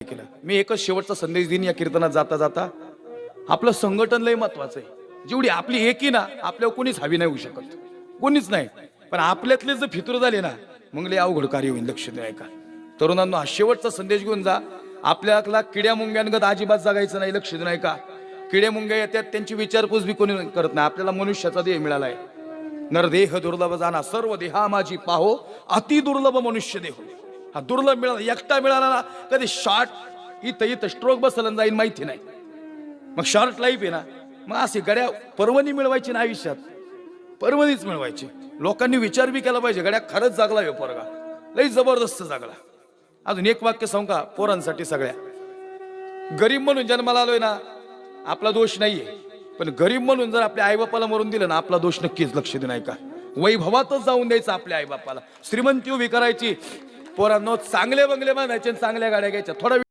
केलं. मी एकच शेवटचा संदेश देईन या कीर्तनात जाता जाता. आपलं संघटन लय महत्वाचं आहे. जेवढी आपली एकी ना आपल्यावर कोणीच हवी नाही होऊ शकत. कोणीच नाही. पण आपल्यातले जर फितूर झाले ना मग लय अवघड कार्य होईल लक्ष द्या ऐका. तरुणांनो हा शेवटचा संदेश घेऊन जा. आपल्याला किड्या मुंग्यांगत अजिबात जगायचं नाही लक्ष नाही ऐका. किड्या मुंग्या येतात त्यांची विचारपूस बी कोणी करत नाही. आपल्याला मनुष्याचा देह मिळालाय. नरदेह दुर्लभ जाना सर्व देहा माझी पाहो. अति दुर्लभ मनुष्य देह. हा दुर्लभ मिळाला एकटा मिळाला ना कधी शॉर्ट इथं इथं स्ट्रोक बसला जाईल माहिती नाही. मग शॉर्ट लाईफ आहे ना मग असे गड्या पर्वणी मिळवायची ना आयुष्यात. पर्वणीच मिळवायची. लोकांनी विचार बी केला पाहिजे गड्या खरंच जागला ह्यो पोरगा. लई जबरदस्त जागला. अजून एक वाक्य सांगू का पोरांसाठी सगळ्या? गरीब म्हणून जन्माला आलोय ना आपला दोष नाहीये. पण गरीब म्हणून जर आपल्या आईबापाला मरून दिलं ना आपला दोष नक्कीच लक्ष दे नाही का? वैभवातच जाऊन द्यायचं आपल्या आईबापाला. श्रीमंती उभी करायची पोरांनो चांगले बंगले बांधायचे चांगल्या गाड्या घ्यायच्या. थोडा